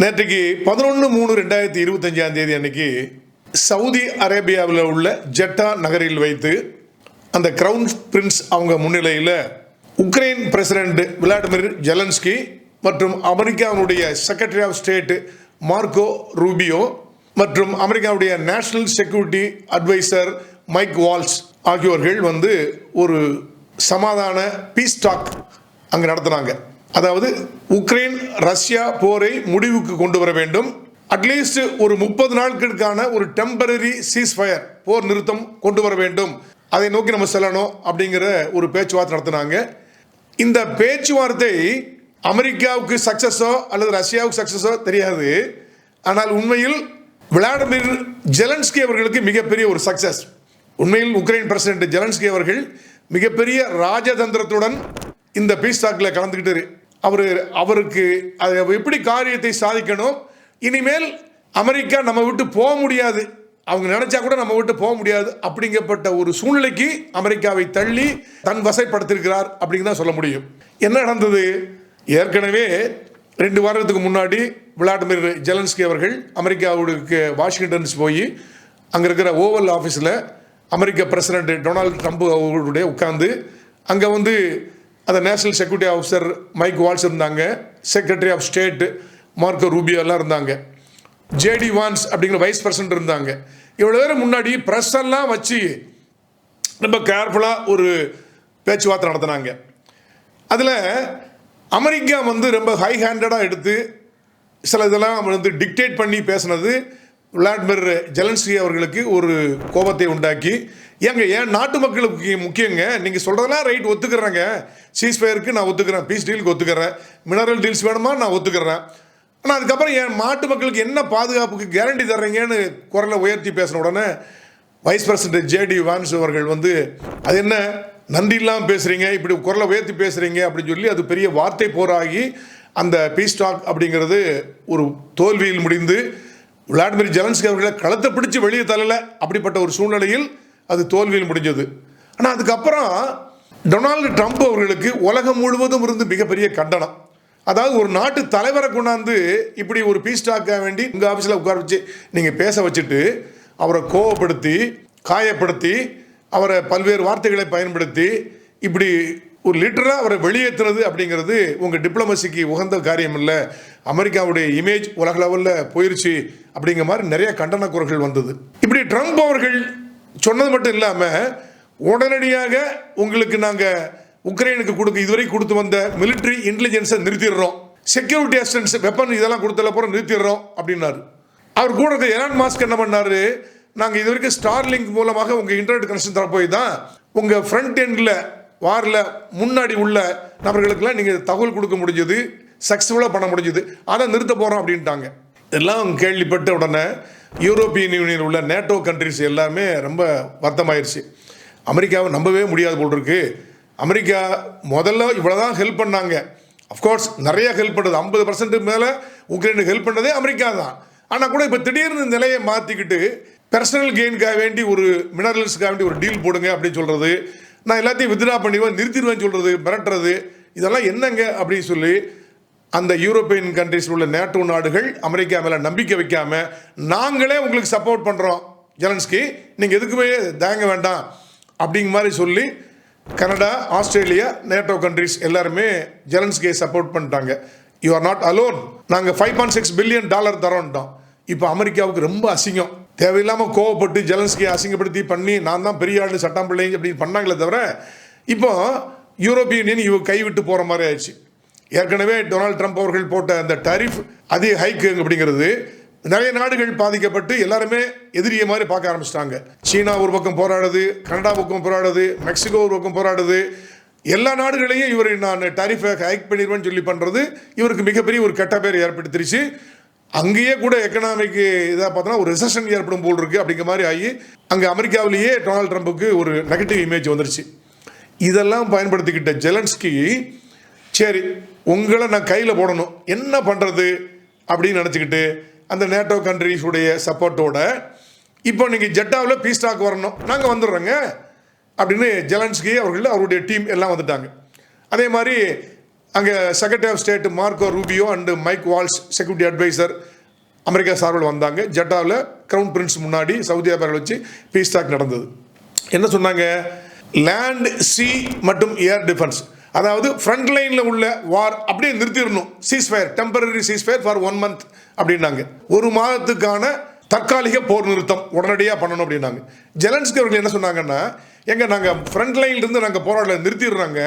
நேற்றுக்கு பதினொன்று மூணு ரெண்டாயிரத்தி இருபத்தஞ்சாம் தேதி அன்னைக்கு சவுதி அரேபியாவில் உள்ள ஜெட்டா நகரில் வைத்து அந்த கிரவுன் பிரின்ஸ் அவங்க முன்னிலையில் உக்ரைன் பிரசிடென்ட் விளாடிமிர் ஜெலன்ஸ்கி மற்றும் அமெரிக்காவினுடைய secretary of state Marco Rubio மற்றும் அமெரிக்காவுடைய national security adviser Mike Waltz ஆகியோர்கள் வந்து ஒரு சமாதான பீஸ் டாக் அங்கே நடத்துனாங்க. அதாவது உக்ரைன் ரஷ்யா போரை முடிவுக்கு கொண்டு வர வேண்டும். அட்லீஸ்ட் ஒரு முப்பது நாட்களுக்கான ஒரு டெம்பரரி சீஸ்ஃபயர் போர் நிறுத்தம் கொண்டு வர வேண்டும். அதை நோக்கி நம்ம செல்லணும் அப்படிங்கிற ஒரு பேச்சுவார்த்தை நடத்தினாங்க. இந்த பேச்சுவார்த்தை அமெரிக்காவுக்கு சக்சஸோ அல்லது ரஷ்யாவுக்கு சக்சஸோ தெரியாது. ஆனால் உண்மையில் விளாடிமிர் ஜெலன்ஸ்கி அவர்களுக்கு மிகப்பெரிய ஒரு சக்சஸ் உண்மையில் உக்ரைன் பிரசிடென்ட் ஜெலன்ஸ்கி அவர்கள் மிகப்பெரிய ராஜதந்திரத்துடன் இந்த பீஸ் டாக்கில் கலந்துக்கிட்டு அவர் அவருக்கு அது எப்படி காரியத்தை சாதிக்கணும்? இனிமேல் அமெரிக்கா நம்ம விட்டு போக முடியாது. அவங்க நினைச்சா கூட நம்ம விட்டு போக முடியாது. அப்படிங்கப்பட்ட ஒரு சூழ்நிலைக்கு அமெரிக்காவை தள்ளி தன் வசைப்படுத்திருக்கிறார் அப்படின்னு தான் சொல்ல முடியும். என்ன நடந்தது? ஏற்கனவே ரெண்டு வாரத்துக்கு முன்னாடி விளாடிமிர் ஜெலன்ஸ்கி அவர்கள் அமெரிக்காவுக்கு வாஷிங்டன்ஸ் போய் அங்கே இருக்கிற ஓவல் ஆஃபீஸில் அமெரிக்க பிரசிடென்ட் டொனால்டு ட்ரம்ப் அவர்களுடைய உட்காந்து அங்கே வந்து அந்த national security officer Mike Waltz இருந்தாங்க. Secretary of state Marco Rubio எல்லாம் இருந்தாங்க. ஜேடி வான்ஸ் அப்படிங்கிற வைஸ் பிரசிடென்ட் இருந்தாங்க. இவ்வளோ பேர் முன்னாடி ப்ரெஸ் எல்லாம் வச்சு ரொம்ப கேர்ஃபுல்லாக ஒரு பேச்சுவார்த்தை நடத்தினாங்க. அதில் அமெரிக்கா வந்து ரொம்ப ஹை ஹேண்டடாக எடுத்து சில இதெல்லாம் வந்து டிக்டேட் பண்ணி பேசுனது விளாடிமிர் ஜெலன்ஸ்கி அவர்களுக்கு ஒரு கோபத்தை உண்டாக்கி ஏங்க ஏன் நாட்டு மக்களுக்கு முக்கியங்க? நீங்கள் சொல்கிறதெல்லாம் ரைட் ஒத்துக்கிறேங்க. சீஸ்ஃபயருக்கு நான் ஒத்துக்கிறேன். பீஸ் டீலுக்கு ஒத்துக்கிறேன். மினரல் டீல்ஸ் வேணுமா? நான் ஒத்துக்கிறேன். ஆனால் அதுக்கப்புறம் என் நாட்டு மக்களுக்கு என்ன பாதுகாப்புக்கு கேரண்டி தர்றீங்கன்னு குரலை உயர்த்தி பேசின உடனே வைஸ் பிரசிடென்ட் ஜேடி வான்ஸ் அவர்கள் வந்து அது என்ன? நன்றி இல்லாமல் பேசுகிறீங்க இப்படி குரலை உயர்த்தி பேசுகிறீங்க அப்படின்னு சொல்லி அது பெரிய வார்த்தை போராகி அந்த பீஸ் டாக் அப்படிங்கிறது ஒரு தோல்வியில் முடிந்து விளாடிமிர் ஜெலன்ஸ்கி அவர்களை களத்தை பிடிச்சு வெளியே தள்ளல. அப்படிப்பட்ட ஒரு சூழ்நிலையில் அது தோல்வியில் முடிஞ்சது. ஆனால் அதுக்கப்புறம் டொனால்டு ட்ரம்ப் அவர்களுக்கு உலகம் முழுவதும் இருந்து மிகப்பெரிய கண்டனம். அதாவது ஒரு நாட்டு தலைவரை கொண்டாந்து இப்படி ஒரு பீஸ் டாக்க வேண்டி உங்கள் ஆஃபீஸில் உட்கார வச்சு நீங்கள் பேச வச்சுட்டு அவரை கோவப்படுத்தி காயப்படுத்தி அவரை பல்வேறு வார்த்தைகளை பயன்படுத்தி இப்படி ஒரு லிட்டராக அவரை வெளியேற்றுறது அப்படிங்கிறது உங்கள் டிப்ளமசிக்கு உகந்த காரியம் இல்லை அமெரிக்காவுடைய இமேஜ் உலக லெவலில் போயிருச்சு அப்படிங்கிற மாதிரி நிறைய கண்டன குரல்கள் வந்தது. இப்படி ட்ரம்ப் அவர்கள் சொன்னது மட்டும் இல்லாமல் உடனடியாக உங்களுக்கு நாங்கள் உக்ரைனுக்கு கொடுக்க இதுவரை கொடுத்து வந்த மிலிட்ரி இன்டெலிஜென்ஸை நிறுத்திடுறோம். செக்யூரிட்டி அசிஸ்டன்ஸ் வெப்பன் இதெல்லாம் கொடுத்தல அப்புறம் நிறுத்திடுறோம் அப்படின்னாரு. அவர் கூட இருக்க எலான் மாஸ்க் என்ன பண்ணார்? நாங்கள் இது வரைக்கும் ஸ்டார்லிங்க் மூலமாக உங்கள் இன்டர்நெட் கனெக்ஷன் தர போய் தான் உங்கள் ஃப்ரண்ட் எண்டில் வாரில் முன்னாடி உள்ள நபர்களுக்கெல்லாம் நீங்கள் தகவல் கொடுக்க முடிஞ்சது சக்ஸஸ்ஃபுல்லாக பண்ண முடிஞ்சது. அதை நிறுத்த போகிறோம் அப்படின்ட்டாங்க. எல்லாம் கேள்விப்பட்ட உடனே யூரோப்பியன் யூனியன் உள்ள நேட்டோ கண்ட்ரிஸ் எல்லாமே ரொம்ப வருத்தமாயிருச்சு. அமெரிக்காவை நம்பவே முடியாது போல் இருக்கு அமெரிக்கா முதல்ல இவ்வளோதான் ஹெல்ப் பண்ணாங்க. அஃப்கோர்ஸ் நிறைய ஹெல்ப் பண்ணுறது ஐம்பது பர்சன்ட் மேலே உக்ரைனுக்கு ஹெல்ப் பண்ணதே அமெரிக்கா தான். ஆனால் கூட இப்போ திடீர்னு நிலையை மாற்றிக்கிட்டு பர்சனல் கெயின்காக வேண்டி ஒரு மினரல்ஸுக்காக வேண்டி ஒரு டீல் போடுங்க அப்படின்னு சொல்கிறது நான் எல்லாத்தையும் வித்ரா பண்ணிடுவேன் நிறுத்திடுவேன் சொல்கிறது மிரட்டுறது இதெல்லாம் என்னங்க அப்படின்னு சொல்லி அந்த யூரோப்பியன் கண்ட்ரிஸ் உள்ள நேட்டோ நாடுகள் அமெரிக்கா மேலே நம்பிக்கை வைக்காம நாங்களே உங்களுக்கு சப்போர்ட் பண்ணுறோம் ஜெலன்ஸ்கி நீங்கள் எதுக்குமே தயங்க வேண்டாம் அப்படிங்கிற மாதிரி சொல்லி கனடா ஆஸ்திரேலியா நேட்டோ கண்ட்ரிஸ் எல்லாருமே ஜெலன்ஸ்கியை சப்போர்ட் பண்ணிட்டாங்க. யூ ஆர் நாட் அலோன் நாங்கள் five point six billion dollar தரோன்ட்டோம் இப்போ அமெரிக்காவுக்கு ரொம்ப அசிங்கம். தேவையில்லாமல் கோவப்பட்டு ஜெலன்ஸ்கியை அசிங்கப்படுத்தி பண்ணி நான் தான் பெரிய ஆள் சட்டம் பிள்ளை அப்படின்னு பண்ணாங்களே தவிர இப்போ யூரோப்பிய யூனியன் இவ கைவிட்டு போகிற மாதிரி ஆயிடுச்சு. ஏற்கனவே டொனால்ட் ட்ரம்ப் அவர்கள் போட்ட அந்த டரிஃப் அதிக ஹைக்கு அப்படிங்கிறது நிறைய நாடுகள் பாதிக்கப்பட்டு எல்லாருமே எதிரியை மாதிரி பார்க்க ஆரம்பிச்சிட்டாங்க. சீனா ஒரு பக்கம் போராடுது கனடா பக்கம் போராடுது மெக்சிகோ ஒரு பக்கம் போராடுது. எல்லா நாடுகளையும் இவர் நான் டரிஃபை ஹைக் பண்ணிடுவேன்னு சொல்லி பண்ணுறது இவருக்கு மிகப்பெரிய ஒரு கெட்ட பேர் ஏற்படுத்திருச்சு. அங்கேயே கூட எக்கனாமிக்கு இதாக பார்த்தோன்னா ஒரு ரிசஷன் ஏற்படும் போல் இருக்குது அப்படிங்கிற மாதிரி ஆகி அங்கே அமெரிக்காவிலேயே டொனால்ட் ட்ரம்ப்புக்கு ஒரு நெகட்டிவ் இமேஜ் வந்துருச்சு. இதெல்லாம் பயன்படுத்திக்கிட்ட ஜெலன்ஸ்கி சரி உங்களை நான் கையில் போடணும். என்ன பண்ணுறது அப்படின்னு நினச்சிக்கிட்டு அந்த நேட்டோ கண்ட்ரிஸுடைய சப்போர்ட்டோட இப்போ நீங்கள் ஜெட்டாவில் பீஸ் டாக் வரணும். நாங்கள் வந்துடுறோங்க. அப்படின்னு ஜெலன்ஸ்கி அவர்கள் அவருடைய டீம் எல்லாம் வந்துட்டாங்க. அதே மாதிரி அங்கே secretary of state Marco Rubio and Mike Waltz security adviser America சார்பில் வந்தாங்க. ஜெட்டாவில் க்ரௌன் பிரின்ஸ் முன்னாடி சவுதி அரேபியாவில் வச்சு பீஸ் டாக் நடந்தது. என்ன சொன்னாங்க? லேண்ட் சி மற்றும் ஏர் டிஃபென்ஸ் அதாவது ஃப்ரண்ட் லைனில் உள்ள வார் அப்படியே நிறுத்திடணும். Ceasefire temporary ceasefire for one month அப்படின்னாங்க. ஒரு மாதத்துக்கான தற்காலிக போர் நிறுத்தம் உடனடியாக பண்ணணும் அப்படின்னாங்க. ஜெலன்ஸ்கி அவர்கள் என்ன சொன்னாங்கன்னா எங்கள் நாங்கள் ஃப்ரண்ட் லைன்லேருந்து நாங்கள் போராடல நிறுத்திடுறாங்க.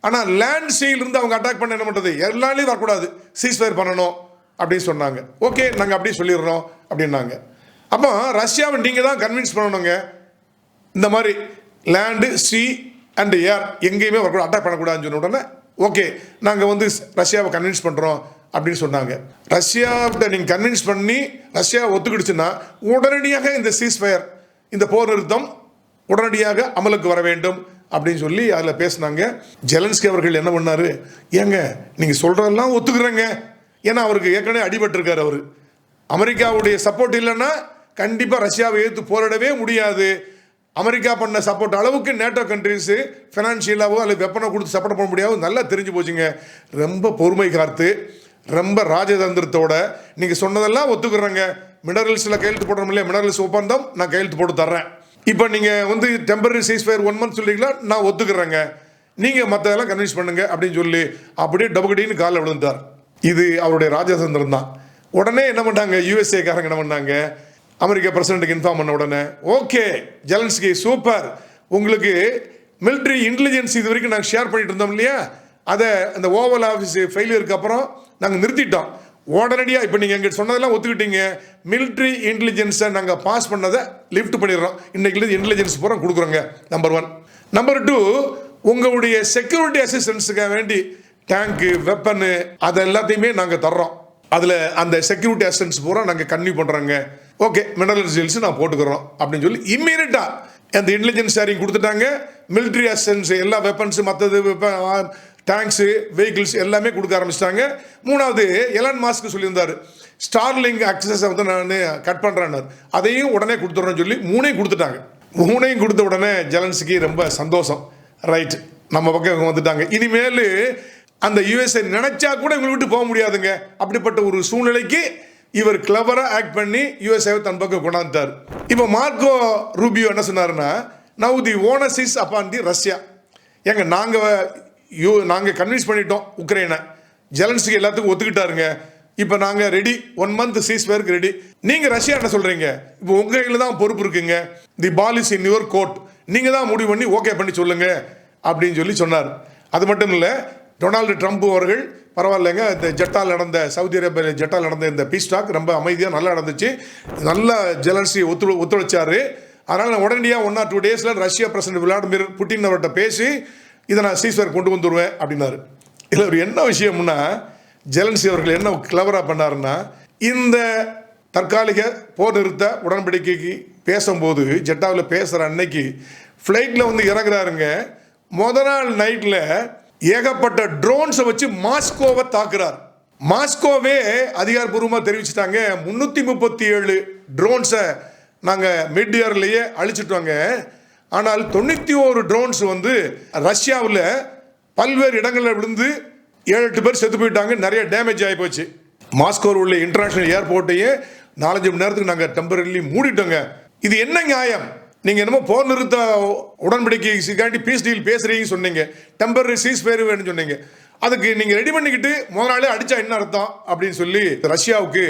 ஆனால் லேண்ட் சீலிருந்து அவங்க அட்டாக் பண்ண என்ன பண்ணுறது எல்லாரையும் வரக்கூடாது. சீஸ்ஃபயர் பண்ணணும். அப்படின்னு சொன்னாங்க. ஓகே நாங்கள் அப்படியே சொல்லிடுறோம். அப்படின்னாங்க. அப்போ ரஷ்யாவை நீங்கள் தான் கன்வின்ஸ் பண்ணணுங்க. இந்த மாதிரி லேண்டு சி அண்ட் ஏர் எங்கேயுமே வரக்கூடாது அட்டாக் பண்ணக்கூடாதுன்னு சொன்ன உடனே ஓகே நாங்கள் வந்து ரஷ்யாவை கன்வின்ஸ் பண்ணுறோம் அப்படின்னு சொன்னாங்க. ரஷ்யாவிட்ட நீங்கள் கன்வின்ஸ் பண்ணி ரஷ்யா ஒத்துக்கிடுச்சுன்னா உடனடியாக இந்த சீஸ்ஃபயர் இந்த போர் நிறுத்தம் உடனடியாக அமலுக்கு வர வேண்டும் அப்படின்னு சொல்லி அதில் பேசினாங்க. ஜெலன்ஸ்கி அவர்கள் என்ன பண்ணாரு? ஏங்க நீங்கள் சொல்கிறதெல்லாம் ஒத்துக்கிறேங்க. ஏன்னா அவருக்கு ஏற்கனவே அடிபட்டிருக்கார் அவர். அமெரிக்காவுடைய சப்போர்ட் இல்லைன்னா கண்டிப்பாக ரஷ்யாவை எதிர்த்து போராடவே முடியாது. அமெரிக்கா பண்ண சப்போர்ட் அளவுக்கு நேட்டோ கண்ட்ரிஸு ஃபினான்ஷியலாகவோ அல்லது வெப்பனை கொடுத்து சப்போர்ட் பண்ண முடியாது நல்லா தெரிஞ்சு போச்சுங்க. ரொம்ப பொறுமை காத்து ரொம்ப ராஜதந்திரத்தோட நீங்கள் சொன்னதெல்லாம் ஒத்துக்குறேங்க. மினரல்ஸில் கையெழுத்து போடுறோம் இல்லையா? மினரல்ஸ் ஒப்பந்தம் நான் கையெழுத்து போட்டு தர்றேன். இப்போ நீங்கள் வந்து temporary ceasefire one month சொல்றீங்களா? நான் ஒத்துக்கிறேங்க. நீங்கள் மற்றதெல்லாம் கன்வின்ஸ் பண்ணுங்க அப்படின்னு சொல்லி அப்படியே டபுகடின்னு காலில் விழுந்தார் இது அவருடைய ராஜதந்திரம் தான் உடனே என்ன பண்ணாங்க யூஎஸ்ஏக்காரங்க என்ன பண்ணாங்க அமெரிக்க பிரசிடென்ட்டுக்கு இன்ஃபார்ம் பண்ண உடனே ஓகே ஜெலன்ஸ்கி சூப்பர். உங்களுக்கு மிலிட்ரி இன்டெலிஜென்ஸ் இது வரைக்கும் நாங்கள் ஷேர் பண்ணிட்டு இருந்தோம் இல்லையா? அதை அந்த ஓவல் ஆஃபீஸ் ஃபெயிலியருக்கு அப்புறம் நாங்கள் நிறுத்திட்டோம். உடனடியாக இப்போ நீங்கள் எங்கிட்ட சொன்னதெல்லாம் ஒத்துக்கிட்டீங்க. மிலிட்ரி இன்டெலிஜென்ஸை நாங்கள் பாஸ் பண்ணதை லிஃப்ட் பண்ணிடுறோம். இன்றைக்கிலேருந்து இன்டெலிஜென்ஸ் பூரா கொடுக்குறோங்க நம்பர் ஒன் நம்பர் டூ உங்களுடைய செக்யூரிட்டி அசிஸ்டன்ஸுக்காக வேண்டி டேங்க்கு வெப்பனு அதை எல்லாத்தையுமே நாங்கள் தர்றோம். அதில் அந்த செக்யூரிட்டி அசிஸ்டன்ஸ் பூரா நாங்கள் கன்வியூ பண்ணுறோங்க ஓகே மினரல் ஜெல்ஸ் நான் போட்டுக்கிறோம் அப்படின்னு சொல்லி இம்மீடியட்டாக அந்த இன்டெலிஜென்ஸ் ஷேரிங் கொடுத்துட்டாங்க. மிலிட்ரி அசன்ஸ் எல்லா வெப்பன்ஸு மற்றது டேங்க்ஸு வெஹிக்கிள்ஸ் எல்லாமே கொடுக்க ஆரம்பிச்சிட்டாங்க. மூணாவது எலான் மாஸ்க்கு சொல்லியிருந்தார். ஸ்டார்லிங் அக்சஸை வந்து நான் கட் பண்ணுறேன்னார் அதையும் உடனே கொடுத்துட்றேன்னு சொல்லி மூணையும் கொடுத்துட்டாங்க. மூணையும் கொடுத்த உடனே ஜெலன்ஸுக்கு ரொம்ப சந்தோஷம். ரைட் நம்ம பக்கம் இவங்க வந்துட்டாங்க. இனிமேல் அந்த யுஎஸ்ஏ நினைச்சா கூட இவங்களை விட்டு போக முடியாதுங்க. அப்படிப்பட்ட ஒரு சூழ்நிலைக்கு இவர் கிளவராக ஆக்ட் பண்ணி யூஎஸ்ஏவை தன் பக்கம் கொண்டாந்துட்டார். இப்போ மார்க்கோ ரூபியோ என்ன சொன்னார்னா now the onus is upon the Russia ஏங்க நாங்கள் யூ நாங்கள் கன்வின்ஸ் பண்ணிட்டோம் உக்ரைனை. ஜெலன்ஸ்க்கு எல்லாத்துக்கும் ஒத்துக்கிட்டாருங்க. இப்போ நாங்கள் ரெடி ஒன் மந்த் சீஸ் பேருக்கு ரெடி நீங்கள் ரஷ்யா என்ன சொல்கிறீங்க இப்போ உங்கள் கையில் தான் பொறுப்பு இருக்குங்க. The ball is in your court நீங்கள் தான் முடிவு பண்ணி ஓகே பண்ணி சொல்லுங்கள் அப்படின்னு சொல்லி சொன்னார். அது மட்டும் இல்லை டொனால்டு ட்ரம்ப் அவர்கள் பரவாயில்லைங்க இந்த ஜெட்டால் நடந்த சவுதி அரேபியாவில் ஜெட்டால் நடந்த இந்த பீஸ் டாக் ரொம்ப அமைதியாக நல்லா நடந்துச்சு. நல்லா ஜெலன்சி ஒத்து ஒத்துழைச்சாரு. அதனால் உடனடியாக ஒன் ஆர் டூ டேஸில் ரஷ்யா பிரசிடண்ட் விளாடிமிர் புட்டின் அவர்கிட்ட பேசி இதை நான் சீஸ்வர் கொண்டு வந்துடுவேன் அப்படின்னாரு. இதில் ஒரு என்ன விஷயம்னா ஜெலன்சி அவர்கள் என்ன கிளவராக பண்ணாருன்னா இந்த தற்காலிக போர் நிறுத்த உடன்படிக்கைக்கு பேசும்போது ஜெட்டாவில் பேசுகிற அன்னைக்கு ஃப்ளைட்டில் வந்து இறங்குறாருங்க. முத நாள் நைட்டில் ஏகப்பட்ட ட்ரோன்ஸை வச்சு மாஸ்கோவை தாக்குறார். மாஸ்கோவே அதிகாரப்பூர்வமாக தெரிவிச்சிட்டாங்க. முந்நூற்றி முப்பத்தி ஏழு ட்ரோன்ஸை நாங்கள் மிட் இயர்லேயே அழிச்சிட்டோங்க. ஆனால் தொண்ணூற்றி ஓரு ட்ரோன்ஸ் வந்து ரஷ்யாவில் பல்வேறு இடங்களில் விழுந்து ஏழு எட்டு பேர் செத்து போயிட்டாங்க. நிறைய டேமேஜ் ஆகி போச்சு. மாஸ்கோவில் உள்ள இன்டர்நேஷனல் ஏர்போர்ட்டையே நாலஞ்சு மணி நேரத்துக்கு நாங்கள் டெம்பரரிலி மூடிட்டோங்க. இது என்ன நியாயம்? நீங்கள் என்னமோ போர் நிறுத்த உடன்படிக்கைக்காண்டி பீஸ் டீல் பேசுகிறீங்கன்னு சொன்னீங்க. டெம்பரரி சீஸ் பேர் வேணும்னு சொன்னீங்க. அதுக்கு நீங்கள் ரெடி பண்ணிக்கிட்டு முதல் நாளே அடித்தா என்ன அர்த்தம்? அப்படின்னு சொல்லி ரஷ்யாவுக்கு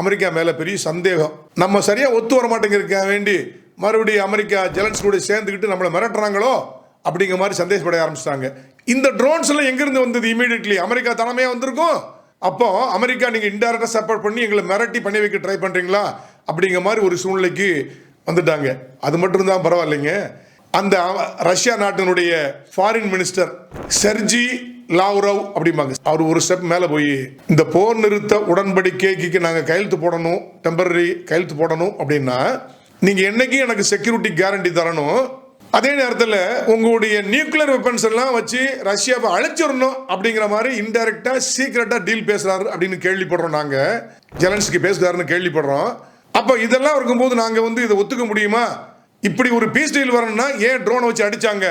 அமெரிக்கா மேலே பெரிய சந்தேகம். நம்ம சரியாக ஒத்து வர மாட்டேங்கிறக்க வேண்டி மறுபடியும் அமெரிக்கா ஜெலன்ஸ் கூட சேர்ந்துக்கிட்டு நம்மளை மிரட்டுறாங்களோ? அப்படிங்கிற மாதிரி சந்தேகப்பட ஆரம்பிச்சிட்டாங்க. இந்த ட்ரோன்ஸ் எல்லாம் வந்தது இமீடியட்லி அமெரிக்கா தலைமையாக வந்திருக்கும்? அப்போ அமெரிக்கா நீங்கள் இன்டைரக்டாக சப்போர்ட் பண்ணி எங்களை மிரட்டி பண்ணி வைக்க ட்ரை பண்ணுறீங்களா அப்படிங்கிற மாதிரி ஒரு சூழ்நிலைக்கு வந்துட்டாங்க. அது மட்டும் தான் பரவாயில்லைங்க. அந்த ரஷ்யா நாட்டினுடைய ஃபாரின் மினிஸ்டர் செர்ஜி லாவ்ரவ் அப்படிம்பாங்க. அவர் ஒரு ஸ்டெப் மேலே போய் இந்த போர் நிறுத்த உடன்படிக்கைக்கு நாங்கள் கையெழுத்து போடணும் டெம்பரரி கையெழுத்து போடணும் அப்படின்னா நீங்கள் என்னைக்கு எனக்கு செக்யூரிட்டி கேரண்டி தரணும் அதே நேரத்தில் உங்களுடைய நியூக்ளியர் வெப்பன்ஸ் எல்லாம் வச்சு ரஷ்யாவை அழைச்சிடணும் அப்படிங்கிற மாதிரி இன்டைரக்டா சீக்கிரட்டா டீல் பேசுறாரு அப்படின்னு கேள்விப்படுறோம் நாங்க. ஜெலன்ஸ்கி பேசுகிறாருன்னு கேள்விப்படுறோம். அப்போ இதெல்லாம் இருக்கும்போது நாங்கள் வந்து இதை ஒத்துக்க முடியுமா? இப்படி ஒரு பீஸ் டீல் வரணும்னா ஏன் ட்ரோனை வச்சு அடிச்சாங்க?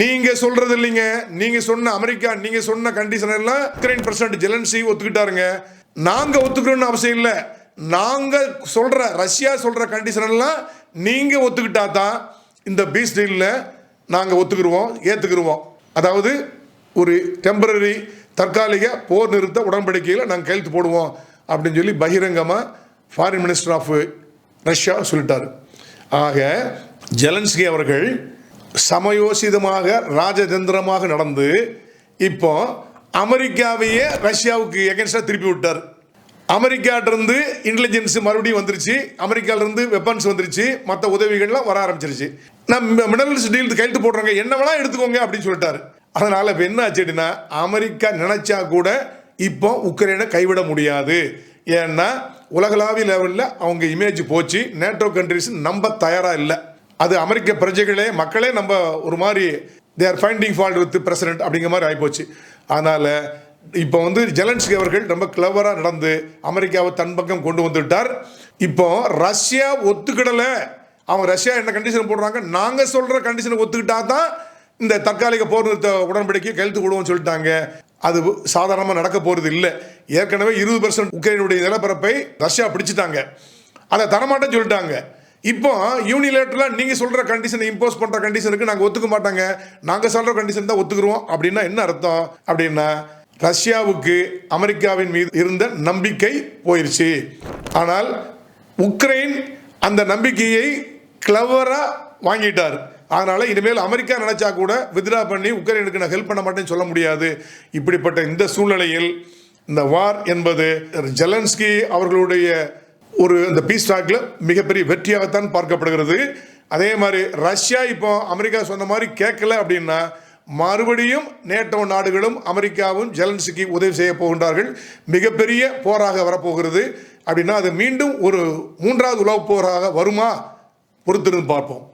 நீங்க சொல்றது இல்லைங்க. நீங்க சொன்ன அமெரிக்கா நீங்க சொன்ன கண்டிஷன் எல்லாம் உக்ரைன் பிரசிடென்ட் ஜெலன்சி ஒத்துக்கிட்டாருங்க. நாங்க ஒத்துக்கணும்னு அவசியம் இல்லை. நாங்க சொல்ற ரஷ்யா சொல்ற கண்டிஷன் எல்லாம் நீங்க ஒத்துக்கிட்டா தான் இந்த பீஸ் டீல்ல நாங்கள் ஒத்துக்கிருவோம் ஏத்துக்கிருவோம். அதாவது ஒரு டெம்பரரி தற்காலிக போர் நிறுத்த உடன்படிக்கையில் நாங்கள் கையெழுத்து போடுவோம் அப்படின்னு சொல்லி பகிரங்கமாக ஃபாரின் மினிஸ்டர் ஆஃப் ரஷ்யா சொல்லிட்டார். ஆக ஜெலன்ஸ்கி அவர்கள் சமயோசிதமாக ராஜதந்திரமாக நடந்து இப்போ அமெரிக்காவையே ரஷ்யாவுக்கு எகென்ஸ்டாக திருப்பி விட்டார் அமெரிக்காட்டிருந்து இன்டெலிஜென்ஸ் மறுபடியும் வந்துருச்சு. அமெரிக்காவிலிருந்து வெப்பன்ஸ் வந்துருச்சு. மற்ற உதவிகள்லாம் வர ஆரம்பிச்சிருச்சு. நம்ம மினரல்ஸ் டீல் கையெழுத்து போடுறாங்க என்னவெல்லாம் எடுத்துக்கோங்க அப்படின்னு சொல்லிட்டாரு. அதனால் இப்போ என்ன ஆச்சு அப்படின்னா அமெரிக்கா நினைச்சா கூட இப்போ உக்ரைனை கைவிட முடியாது. ஏன்னா உலகளாவிய லெவலில் அவங்க இமேஜ் போச்சு. நேட்டோ கண்ட்ரிஸ் நம்ப தயாராக இல்லை. அது அமெரிக்க பிரஜைகளே மக்களே நம்ம ஒரு மாதிரி they are finding fault with president அப்படிங்கிற மாதிரி ஆகிப்போச்சு அதனால் இப்போ வந்து ஜெலன்ஸ்கி அவர்கள் ரொம்ப கிளவராக நடந்து அமெரிக்காவை தன் பக்கம் கொண்டு வந்துவிட்டார் இப்போ ரஷ்யா ஒத்துக்கிடலை. அவங்க ரஷ்யா என்ன கண்டிஷன் போடுறாங்க? நாங்கள் சொல்கிற கண்டிஷனை ஒத்துக்கிட்டா தான் இந்த தற்காலிக போர் நிறுத்த உடன்படிக்கை கழுத்து விடுவோம்னு சொல்லிட்டாங்க. அது சாதாரணமாக நடக்க போகிறது இல்லை. ஏற்கனவே இருபது பர்சன்ட் உக்ரைனுடைய நிலப்பரப்பை ரஷ்யா பிடிச்சிட்டாங்க. அதை தரமாட்டேன்னு சொல்லிட்டாங்க. இப்போ யூனிலேட்டரில் நீங்கள் சொல்கிற கண்டிஷனை இம்போஸ் பண்ணுற கண்டிஷனுக்கு நாங்கள் ஒத்துக்க மாட்டாங்க. நாங்கள் சொல்கிற கண்டிஷன் தான் ஒத்துக்குருவோம் அப்படின்னா என்ன அர்த்தம்? அப்படின்னா ரஷ்யாவுக்கு அமெரிக்காவின் மீது இருந்த நம்பிக்கை போயிடுச்சு ஆனால் உக்ரைன் அந்த நம்பிக்கையை கிளவராக வாங்கிட்டார். அதனால் இனிமேல் அமெரிக்கா நினச்சா கூட வித்ரா பண்ணி உக்ரைனுக்கு நான் ஹெல்ப் பண்ண மாட்டேன்னு சொல்ல முடியாது. இப்படிப்பட்ட இந்த சூழ்நிலையில் இந்த வார் என்பது ஜெலன்ஸ்கி அவர்களுடைய ஒரு இந்த பீஸ் டாக்ல மிகப்பெரிய வெற்றியாகத்தான் பார்க்கப்படுகிறது. அதே மாதிரி ரஷ்யா இப்போ அமெரிக்கா சொன்ன மாதிரி கேட்கல அப்படின்னா மறுபடியும் நேட்டோ நாடுகளும் அமெரிக்காவும் ஜெலன்ஸ்கி உதவி செய்ய போகின்றார்கள். மிகப்பெரிய போராக வரப்போகிறது. அப்படின்னா அது மீண்டும் ஒரு மூன்றாவது உலகப் போராக வருமா? பொறுத்திருந்து பார்ப்போம்.